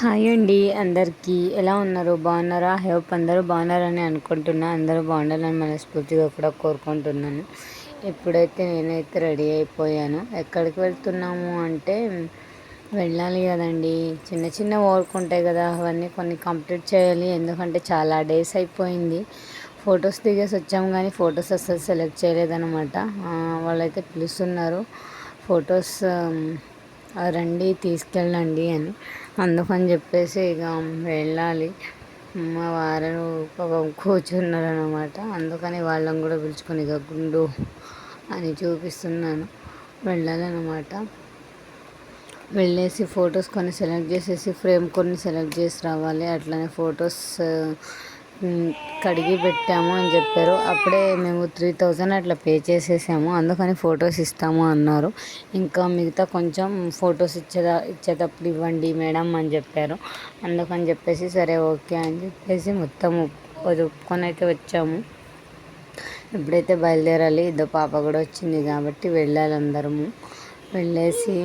Hi అండి అందరికీ. ఎలా ఉన్నారు? బాగున్నారా? హెల్ప్ అందరూ బాగున్నారని అనుకుంటున్నా. అందరూ బాగుండాలని మనస్ఫూర్తిగా కూడా కోరుకుంటున్నాను. ఇప్పుడైతే నేనైతే రెడీ అయిపోయాను. ఎక్కడికి వెళ్తున్నాము అంటే వెళ్ళాలి కదండి. చిన్న చిన్న వర్క్ ఉంటాయి కదా అవన్నీ కొన్ని కంప్లీట్ చేయాలి. ఎందుకంటే చాలా డేస్ అయిపోయింది. ఫొటోస్ దిగేసి వచ్చాము కానీ ఫొటోస్ అసలు సెలెక్ట్ చేయలేదన్నమాట. వాళ్ళైతే పిలుస్తున్నారు. ఫొటోస్ రండి తీసుకెళ్ళండి అని. అందుకని చెప్పేసి ఇక వెళ్ళాలి. మా వారు పాపం కూర్చున్నారు అనమాట అందుకని వాళ్ళని కూడా పిలుచుకొని ఇక గుండు అని చూపిస్తున్నాను. వెళ్ళాలన్నమాట. వెళ్ళేసి ఫొటోస్ కొన్ని సెలెక్ట్ చేసేసి ఫ్రేమ్ కొన్ని సెలెక్ట్ చేసి రావాలి. అట్లనే ఫొటోస్ కడిగి పెట్టాము అని చెప్పారు. అప్పుడే మేము త్రీ థౌజండ్ అట్లా పే చేసేసాము. అందుకని ఫొటోస్ ఇస్తాము అన్నారు. ఇంకా మిగతా కొంచెం ఫొటోస్ ఇచ్చేదా ఇచ్చేటప్పుడు ఇవ్వండి మేడం అని చెప్పారు. అందుకని చెప్పేసి సరే ఓకే అని చెప్పేసి మొత్తం ఒప్పుకొని అయితే వచ్చాము. ఎప్పుడైతే బయలుదేరాలి. ఇద్దరు పాప కూడా వచ్చింది కాబట్టి వెళ్ళాలి అందరము. వెళ్ళేసి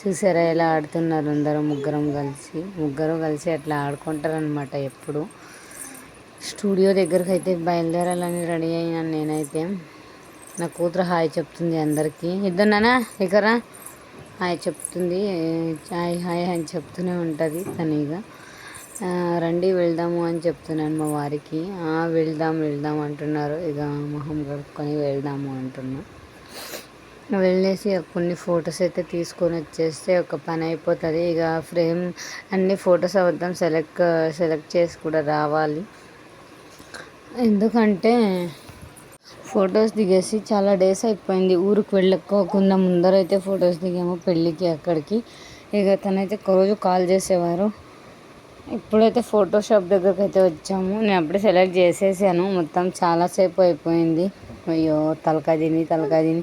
చూసారా ఎలా ఆడుతున్నారు అందరం ముగ్గురం కలిసి. ముగ్గురు కలిసి అట్లా ఆడుకుంటారు అనమాట ఎప్పుడు. స్టూడియో దగ్గరకు అయితే బయలుదేరాలని రెడీ అయినాను నేనైతే. నా కూతురు హాయ్ చెప్తుంది అందరికీ. ఇద్దరునా ఇకరా హాయ్ చెప్తుంది. హాయ్ హాయ్ అని చెప్తూనే ఉంటుంది తనీగా. రండి వెళ్దాము అని చెప్తున్నాను మా వారికి. వెళ్దాం వెళ్దాం అంటున్నారు. ఇక మొహం కడుక్కొని వెళ్దాము అంటున్నా. వెళ్ళేసి కొన్ని ఫొటోస్ అయితే తీసుకొని వచ్చేస్తే ఒక పని అయిపోతుంది. ఇక ఫ్రేమ్ అన్ని ఫొటోస్ అవద్దాం సెలెక్ట్ సెలెక్ట్ చేసి కూడా రావాలి. ఎందుకంటే ఫొటోస్ దిగేసి చాలా డేస్ అయిపోయింది. ఊరికి వెళ్ళకోకుండా ముందరైతే ఫొటోస్ దిగాము పెళ్ళికి అక్కడికి. ఇక తనైతే రోజు కాల్ చేసేవారు. ఇప్పుడైతే ఫోటోషాప్ దగ్గరకు అయితే వచ్చాము. నేను అప్పుడే సెలెక్ట్ చేసేసాను. మొత్తం చాలాసేపు అయిపోయింది. అయ్యో తలకాయ తిని తలకాయ తిని.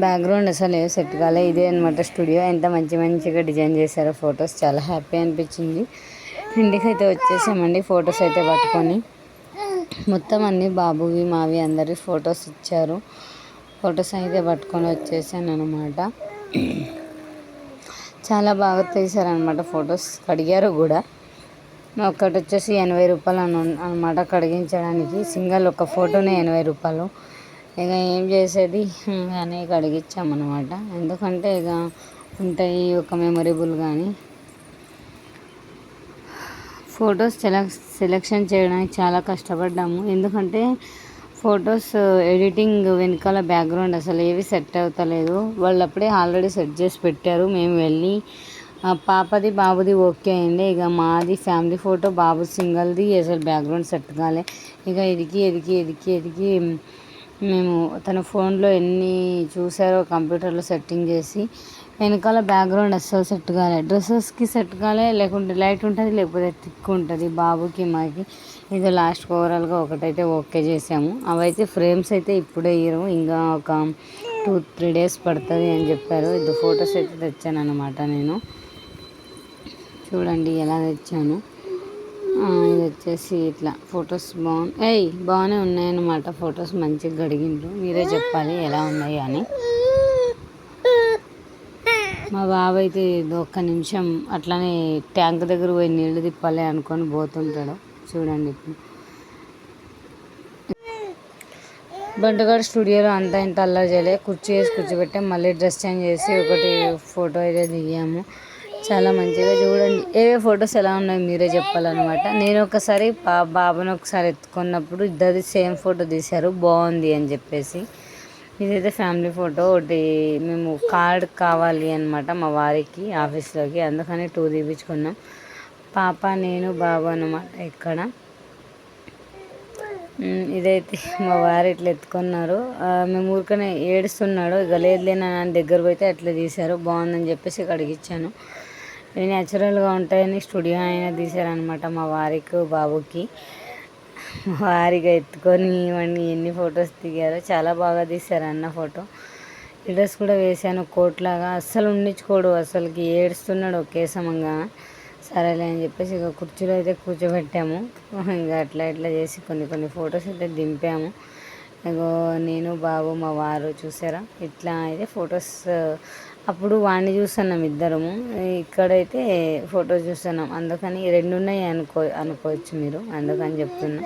బ్యాక్గ్రౌండ్ అసలు ఏ సెట్ కాలే. ఇదే అనమాట స్టూడియో. ఎంత మంచి మంచిగా డిజైన్ చేశారో ఫొటోస్. చాలా హ్యాపీ అనిపించింది. ఇంటికి అయితే వచ్చేసామండి ఫొటోస్ అయితే పట్టుకొని. మొత్తం అన్ని బాబువి మావి అందరి ఫొటోస్ ఇచ్చారు. ఫొటోస్ అయితే పట్టుకొని వచ్చేసాను అనమాట చాలా బాగా తీశారనమాట ఫొటోస్. కడిగారు కూడా. ఒకటి వచ్చేసి ఎనభై రూపాయలు అని అనమాట కడిగించడానికి. సింగల్ ఒక ఫోటోనే ఎనభై రూపాయలు. ఇక ఏం చేసేది? అని కడిగించామన్నమాట ఎందుకంటే ఇక ఉంటాయి ఒక మెమొరబుల్ కానీ ఫొటోస్ సెలెక్ సెలెక్షన్ చేయడానికి చాలా కష్టపడ్డాము. ఎందుకంటే ఫొటోస్ ఎడిటింగ్ వెనకాల బ్యాక్గ్రౌండ్ అసలు ఏవి సెట్ అవుతలేదు. వాళ్ళు అప్పుడే ఆల్రెడీ సెట్ చేసి పెట్టారు. మేము వెళ్ళి పాపది బాబుది ఓకే అయింది. ఇక మాది ఫ్యామిలీ ఫోటో బాబు సింగల్ది అసలు బ్యాక్గ్రౌండ్ సెట్ కాలే. ఇక ఎదికి ఎదికి ఎదికి ఎదికి మేము తన ఫోన్లో ఎన్ని చూసారో కంప్యూటర్లో సెట్టింగ్ చేసి వెనకాల బ్యాక్గ్రౌండ్ అస్సలు సెట్ కాలే. డ్రెస్సెస్కి సెట్ కాలే లేకుంటే లైట్ ఉంటుంది లేకపోతే థిక్ ఉంటుంది. బాబుకి మాకి ఇది లాస్ట్ ఓవరాల్గా ఒకటైతే ఓకే చేసాము. అవైతే ఫ్రేమ్స్ అయితే ఇప్పుడే ఇయ్యరు. ఇంకా ఒక టూ త్రీ డేస్ పడుతుంది అని చెప్పారు. ఇది ఫొటోస్ అయితే తెచ్చాను అనమాట నేను. చూడండి ఎలా తెచ్చాను. ఇది వచ్చేసి ఇట్లా. ఫొటోస్ బాగున్నాయి ఏయ్ బాగానే ఉన్నాయన్నమాట. ఫొటోస్ మంచిగా గడిగిండ్రు. మీరే చెప్పాలి ఎలా ఉన్నాయి అని. మా బాబు అయితే ఒక్క నిమిషం అట్లానే ట్యాంక్ దగ్గర పోయి నీళ్ళు తిప్పాలి అనుకొని పోతుంటాడు. చూడండి ఇప్పుడు. బంటగాడు స్టూడియోలో అంతా ఇంత అల్లరి చేయలే. కుర్చీ వేసి కూర్చోబెట్టాం మళ్ళీ డ్రెస్ చేంజ్ చేసి ఒకటి ఫోటో అయితే దిగాము. చాలా మంచిగా చూడండి. ఏవే ఫొటోస్ ఎలా ఉన్నాయి మీరే చెప్పాలన్నమాట. నేను ఒకసారి బాబుని ఒకసారి ఎత్తుకున్నప్పుడు ఇద్దరిది సేమ్ ఫోటో తీశారు. బాగుంది అని చెప్పేసి. ఇదైతే ఫ్యామిలీ ఫోటో. ఒకటి మేము కార్డ్ కావాలి అనమాట మా వారికి ఆఫీస్లోకి. అందుకని టూ తీపించుకున్నాం పాప నేను బాబు అనమాట ఇక్కడ. ఇదైతే మా వారు ఇట్లా ఎత్తుకున్నారు. మేము ఊరికనే ఏడుస్తున్నాడు. ఇక లేదులేనా నా దగ్గర పోతే అట్లా తీశారు. బాగుందని చెప్పేసి ఇక్కడ ఇచ్చాను ఇవి న్యాచురల్గా ఉంటాయని స్టూడియో అయినా తీశారనమాట మా వారికి బాబుకి. వారిగా ఎత్తుకొని ఇవన్నీ ఎన్ని ఫొటోస్ దిగారో చాలా బాగా తీశారు అన్న ఫోటో. లీడర్స్ కూడా వేసాను కోట్లాగా. అస్సలు ఉండించుకోడు అసలుకి. ఏడుస్తున్నాడు ఒకే సమంగా సరేలే అని చెప్పేసి ఇక కుర్చీలో అయితే కూర్చోబెట్టాము. ఇంకా అట్లా ఇట్లా చేసి కొన్ని కొన్ని ఫొటోస్ అయితే దింపాము. ఇగో నేను బాబు మా వారు చూసారా? ఇట్లా అయితే ఫొటోస్ అప్పుడు వాడిని చూస్తున్నాం ఇద్దరము. ఇక్కడైతే ఫోటో చూస్తున్నాం. అందుకని రెండు ఉన్నాయి అనుకో అనుకోవచ్చు మీరు. అందుకని చెప్తున్నా.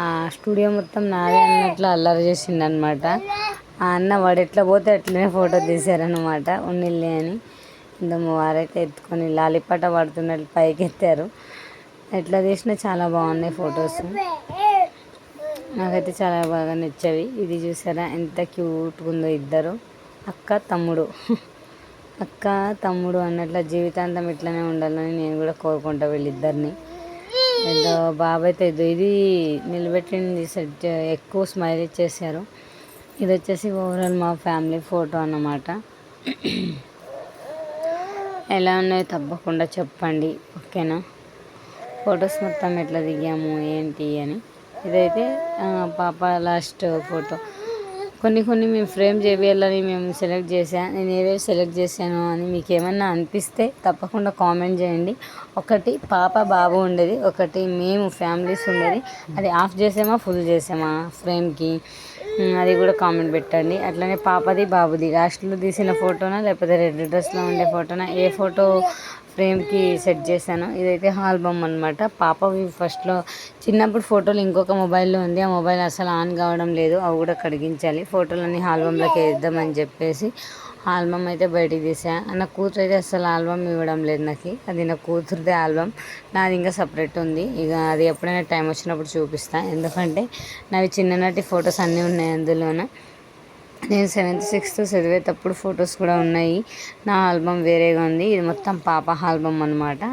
ఆ స్టూడియో మొత్తం నాదే అన్నట్లు అల్లరి చేసిండు అనమాట ఆ అన్న వాడు ఎట్లా పోతే అట్లనే ఫోటో తీశారనమాట ఉన్నిల్లే అని. ఇందమ్మ వారైతే ఎత్తుకొని లాలిపాట పడుతున్నట్లు పైకి ఎత్తారు. ఎట్లా తీసినా చాలా బాగున్నాయి ఫొటోస్. నాకైతే చాలా బాగా నచ్చేవి ఇది చూసారా? ఎంత క్యూట్గా ఉందో ఇద్దరు. అక్క తమ్ముడు. అక్క తమ్ముడు అన్నట్ల జీవితాంతం ఇట్లనే ఉండాలని నేను కూడా కోరుకుంటా వీళ్ళిద్దరిని. ఏదో బాబాయ్ అయితే ఇది నిలబెట్టింది సెట్ ఎక్కువ స్మైల్ ఇచ్చేసారు. ఇది వచ్చేసి ఓవరాల్ మా ఫ్యామిలీ ఫోటో అన్నమాట. ఎలా ఉన్నాయో తప్పకుండా చెప్పండి ఓకేనా? ఫొటోస్ మొత్తం ఎట్లా దిగాము ఏంటి అని. ఇదైతే పాప లాస్ట్ ఫోటో. కొన్ని కొన్ని మేము ఫ్రేమ్ చేయాలని మేము సెలెక్ట్ చేసాను నేను ఏవేవి సెలెక్ట్ చేశాను అని మీకు ఏమన్నా అనిపిస్తే తప్పకుండా కామెంట్ చేయండి. ఒకటి పాప బాబు ఉండేది ఒకటి మేము ఫ్యామిలీస్ ఉండేది. అది ఆఫ్ చేసామా ఫుల్ చేసామా ఫ్రేమ్కి? అది కూడా కామెంట్ పెట్టండి. అట్లనే పాపది బాబుది. లాస్ట్లో తీసిన ఫోటోనా లేకపోతే రెడ్ డ్రెస్లో ఉండే ఫోటోనా? ఏ ఫోటో ఫ్రేమ్కి సెట్ చేశాను? ఇదైతే ఆల్బమ్ అనమాట పాపవి ఫస్ట్లో చిన్నప్పుడు ఫోటోలు ఇంకొక మొబైల్లో ఉంది. ఆ మొబైల్ అసలు ఆన్ కావడం లేదు. అవి కూడా కడిగించాలి. ఫోటోలన్నీ ఆల్బంలోకి వేద్దామని చెప్పేసి ఆల్బమ్ అయితే బయటికి తీసా. నా కూతురు అయితే అసలు ఆల్బమ్ ఇవ్వడం లేదు నాకు. అది నా కూతురుదే ఆల్బమ్. నాది ఇంకా సపరేట్ ఉంది. ఇక అది ఎప్పుడైనా టైం వచ్చినప్పుడు చూపిస్తా. ఎందుకంటే నావి చిన్ననాటి ఫొటోస్ అన్నీ ఉన్నాయి అందులోన. నేను సెవెంత్ సిక్స్త్ చదివేటప్పుడు ఫొటోస్ కూడా ఉన్నాయి. నా ఆల్బమ్ వేరేగా ఉంది. ఇది మొత్తం పాప ఆల్బమ్ అనమాట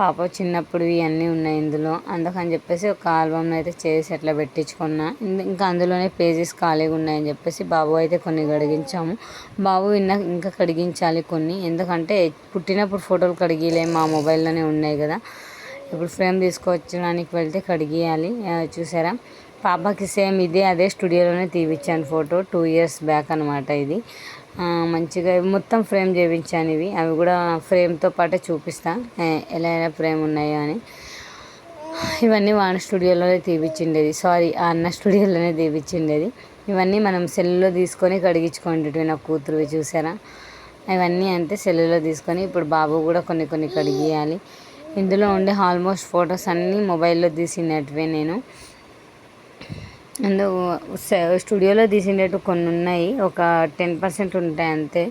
పాప చిన్నప్పుడు ఇవన్నీ ఉన్నాయి ఇందులో. అందుకని చెప్పేసి ఒక ఆల్బమ్ అయితే చేసి అట్లా పెట్టించుకున్నా. ఇంకా అందులోనే పేజెస్ ఖాళీగా ఉన్నాయని చెప్పేసి బాబు అయితే కొన్ని కడిగించాము. బాబు విన్న ఇంకా కడిగించాలి కొన్ని. ఎందుకంటే పుట్టినప్పుడు ఫోటోలు కడిగిలే మా మొబైల్లోనే ఉన్నాయి కదా. ఇప్పుడు ఫ్రేమ్ తీసుకొచ్చడానికి వెళ్తే కడిగియాలి. చూసారా? పాపకి సేమ్ ఇదే అదే స్టూడియోలోనే తీపిచ్చాను ఫోటో టూ ఇయర్స్ బ్యాక్ అనమాట ఇది. మంచిగా మొత్తం ఫ్రేమ్ చేయించాను ఇవి. అవి కూడా ఫ్రేమ్తో పాటే చూపిస్తా ఎలా ఎలా ఫ్రేమ్ ఉన్నాయో అని. ఇవన్నీ వాన స్టూడియోలోనే తీపిచ్చిండేది. సారీ ఆ అన్న స్టూడియోలోనే తీపిచ్చిండేది. ఇవన్నీ మనం సెల్లులో తీసుకొని కడిగించుకోండి. నా కూతురువి చూసారా? ఇవన్నీ అంతే సెల్లులో తీసుకొని ఇప్పుడు బాబు కూడా కొన్ని కొన్ని కడిగియాలి. ఇందులో ఉండే ఆల్మోస్ట్ ఫొటోస్ అన్నీ మొబైల్లో తీసినట్టువే నేను. అండ్ స్టూడియోలో తీసినట్టు కొన్ని ఉన్నాయి ఒక టెన్ పర్సెంట్ ఉంటాయి అంతే.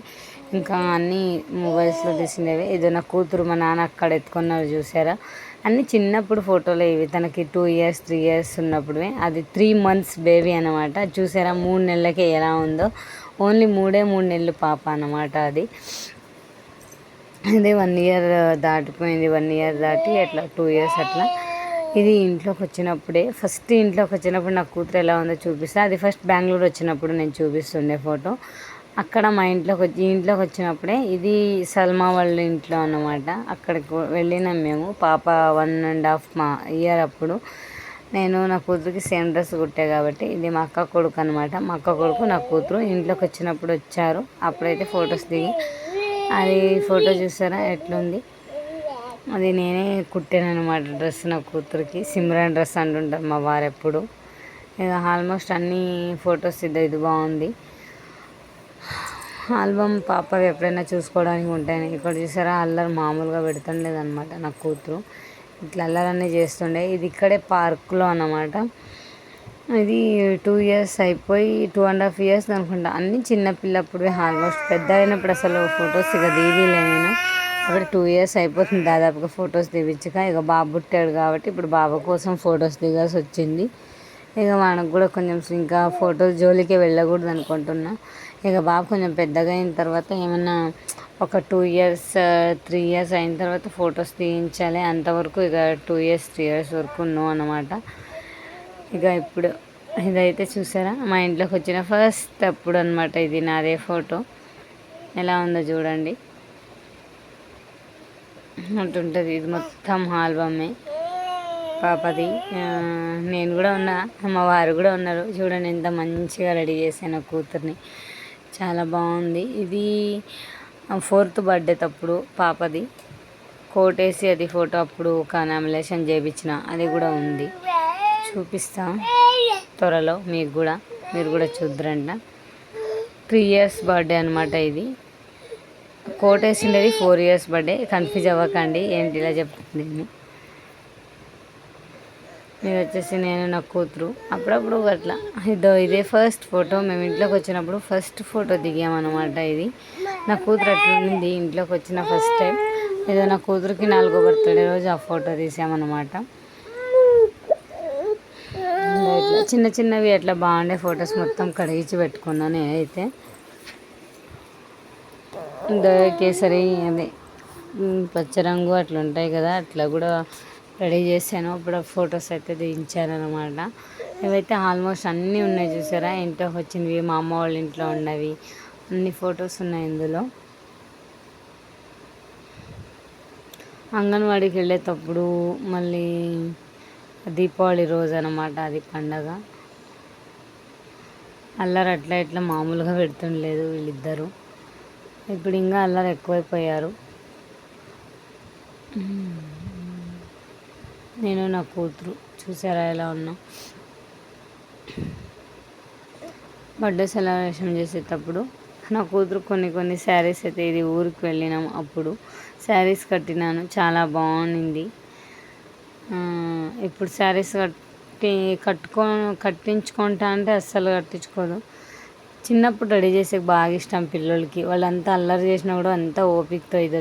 ఇంకా అన్నీ మొబైల్స్లో తీసినవి ఏదో నా కూతురు మా నాన్న అక్కడ ఎత్తుకున్నారు చూసారా? అన్ని చిన్నప్పుడు ఫోటోలు ఇవి. తనకి టూ ఇయర్స్ త్రీ ఇయర్స్ ఉన్నప్పుడే అది త్రీ మంత్స్ బేబీ అనమాట చూసారా? మూడు నెలలకే ఎలా ఉందో. ఓన్లీ మూడే మూడు నెలలు పాప అన్నమాట అది. అదే వన్ ఇయర్ దాటిపోయింది. వన్ ఇయర్ దాటి అట్లా టూ ఇయర్స్ అట్లా ఇది ఇంట్లోకి వచ్చినప్పుడే ఫస్ట్ ఇంట్లోకి వచ్చినప్పుడు నా కూతురు ఎలా ఉందో చూపిస్తా. అది ఫస్ట్ బెంగళూరు వచ్చినప్పుడు నేను చూపిస్తుండే ఫోటో. అక్కడ మా ఇంట్లోకి వచ్చి ఇంట్లోకి వచ్చినప్పుడే ఇది సల్మా వాళ్ళ ఇంట్లో అన్నమాట. అక్కడికి వెళ్ళినాం మేము. పాప వన్ అండ్ హాఫ్ మా ఇయర్ అప్పుడు. నేను నా కూతురికి సేమ్ డ్రెస్ కుట్టా కాబట్టి ఇది మా అక్క కొడుకు అనమాట మా అక్క కొడుకు నా కూతురు ఇంట్లోకి వచ్చినప్పుడు వచ్చారు. అప్పుడైతే ఫొటోస్ దిగి అది ఫోటో చూసారా? ఎట్లుంది? అది నేనే కుట్టాను అనమాట డ్రెస్ నా కూతురికి. సిమ్రాన్ డ్రెస్ అంటుంటారు మా వారు ఎప్పుడు ఇక ఆల్మోస్ట్ అన్ని ఫొటోస్ ఇది ఇది బాగుంది. ఆల్బమ్ పాప ఎప్పుడైనా చూసుకోవడానికి ఉంటాయి ఇక్కడ చూసారా అల్లరి మామూలుగా పెడుతుండేది లేదనమాట నా కూతురు. ఇట్లా అల్లరన్నీ చేస్తుండే. ఇది ఇక్కడే పార్క్లో అన్నమాట. ఇది టూ ఇయర్స్ అయిపోయి టూ అండ్ హాఫ్ ఇయర్స్ అనుకుంటా. అన్ని చిన్నపిల్లప్పుడే ఆల్మోస్ట్ పెద్ద అయినప్పుడు అసలు ఫొటోస్ ఇక తీయలే నేను. ఇప్పుడు టూ ఇయర్స్ అయిపోతుంది దాదాపుగా ఫొటోస్ దిగించక. ఇక బాబు పుట్టాడు కాబట్టి ఇప్పుడు బాబు కోసం ఫొటోస్ దిగాల్సి వచ్చింది. ఇక మనకు కూడా కొంచెం ఇంకా ఫొటోస్ జోలికి వెళ్ళకూడదు అనుకుంటున్నా. ఇక బాబు కొంచెం పెద్దగా అయిన తర్వాత ఏమన్నా ఒక టూ ఇయర్స్ త్రీ ఇయర్స్ అయిన తర్వాత ఫొటోస్ తీయించాలి అంతవరకు ఇక టూ ఇయర్స్ త్రీ ఇయర్స్ వరకు నో అనమాట ఇక ఇప్పుడు ఇదైతే చూసారా? మా ఇంట్లోకి వచ్చిన ఫస్ట్ అప్పుడు అనమాట ఇది నాదే ఫోటో ఎలా ఉందో చూడండి. అటుంటుంది. ఇది మొత్తం ఆల్బమే. పాపది. నేను కూడా ఉన్నా. మా వారు కూడా ఉన్నారు. చూడండి ఎంత మంచిగా రెడీ చేశాను కూతుర్ని. చాలా బాగుంది. ఇది ఫోర్త్ బర్త్డే తప్పుడు పాపది. కోట్ వేసి అది ఫోటో అప్పుడు ఒక నామినేషన్ చేయించిన అది కూడా ఉంది. చూపిస్తా. త్వరలో మీకు కూడా. మీరు కూడా చూద్దరంట. త్రీ ఇయర్స్ బర్త్డే అనమాట ఇది. కోట్ వేసిండేది ఫోర్ ఇయర్స్ బర్త్డే. కన్ఫ్యూజ్ అవ్వకండి ఏంటి ఇలా చెప్తుంది నేను మీరు వచ్చేసి నేను నా కూతురు. అప్పుడప్పుడు అట్లా. ఇదో ఇదే ఫస్ట్ ఫోటో మేము ఇంట్లోకి వచ్చినప్పుడు ఫస్ట్ ఫోటో దిగామన్నమాట ఇది. నా కూతురు అట్లా ఇంట్లోకి వచ్చిన ఫస్ట్ టైం ఏదో నా కూతురికి నాలుగో బర్త్డే రోజు ఆ ఫోటో తీసామన్నమాట. ఇట్లా చిన్న చిన్నవి అట్లా బాగుండే ఫొటోస్ మొత్తం కడిగించి పెట్టుకున్నాను నేనైతే. కేసరి అది. పచ్చరంగు పచ్చ రంగు అట్లా ఉంటాయి కదా అట్లా కూడా రెడీ చేశాను. అప్పుడు ఫొటోస్ అయితే దించాను అనమాట ఇవైతే ఆల్మోస్ట్ అన్నీ ఉన్నాయి చూసారా? ఇంట్లోకి వచ్చినవి మా అమ్మ వాళ్ళ ఇంట్లో ఉన్నవి. అన్ని ఫొటోస్ ఉన్నాయి ఇందులో. అంగన్వాడికి వెళ్ళేటప్పుడు మళ్ళీ దీపావళి రోజు అనమాట అది పండగ. అల్లరి అట్లా ఇట్లా మామూలుగా పెడుతుండలేదు వీళ్ళిద్దరూ. ఇప్పుడు ఇంకా అల్లరి ఎక్కువైపోయారు. నేను నా కూతురు చూసారా ఎలా ఉన్నా? బర్త్డే సెలబ్రేషన్ చేసేటప్పుడు నా కూతురు కొన్ని కొన్ని శారీస్ అయితే ఇది ఊరికి వెళ్ళినాం అప్పుడు. శారీస్ కట్టినాను చాలా బాగుంది. ఇప్పుడు శారీస్ కట్టి కట్టుకో కట్టించుకుంటా అంటే అస్సలు కట్టించుకోదు. చిన్నప్పుడు రెడీ చేసే బాగా ఇష్టం పిల్లలకి వాళ్ళంతా అల్లరి చేసినా కూడా అంతా ఓపికతో ఇది.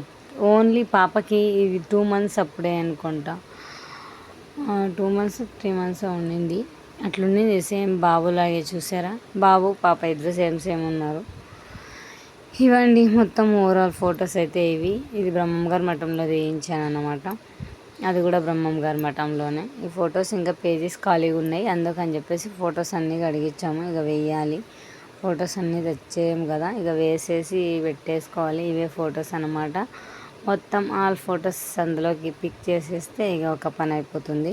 ఓన్లీ పాపకి ఇది టూ మంత్స్ అప్పుడే అనుకుంటా. టూ మంత్స్ త్రీ మంత్స్ ఉండింది. అట్లుండింది సేమ్ బాబులాగే చూసారా? బాబు పాప ఇద్దరు సేమ్ సేమ్ ఉన్నారు. ఇవండి మొత్తం ఓవరాల్ ఫొటోస్ అయితే ఇవి. ఇది బ్రహ్మంగారి మఠంలో వేయించాను అన్నమాట అది కూడా బ్రహ్మం గారి మఠంలోనే. ఈ ఫొటోస్ ఇంకా పేజెస్ ఖాళీగా ఉన్నాయి. అందుకని చెప్పేసి ఫొటోస్ అన్నీ కడిగించాము ఇక వేయాలి ఫొటోస్ అన్నీ తెచ్చేయం కదా. ఇక వేసేసి పెట్టేసుకోవాలి. ఇవే ఫొటోస్ అనమాట మొత్తం ఆల్ ఫొటోస్ అందులోకి పిక్ చేసేస్తే ఇక ఒక పని అయిపోతుంది.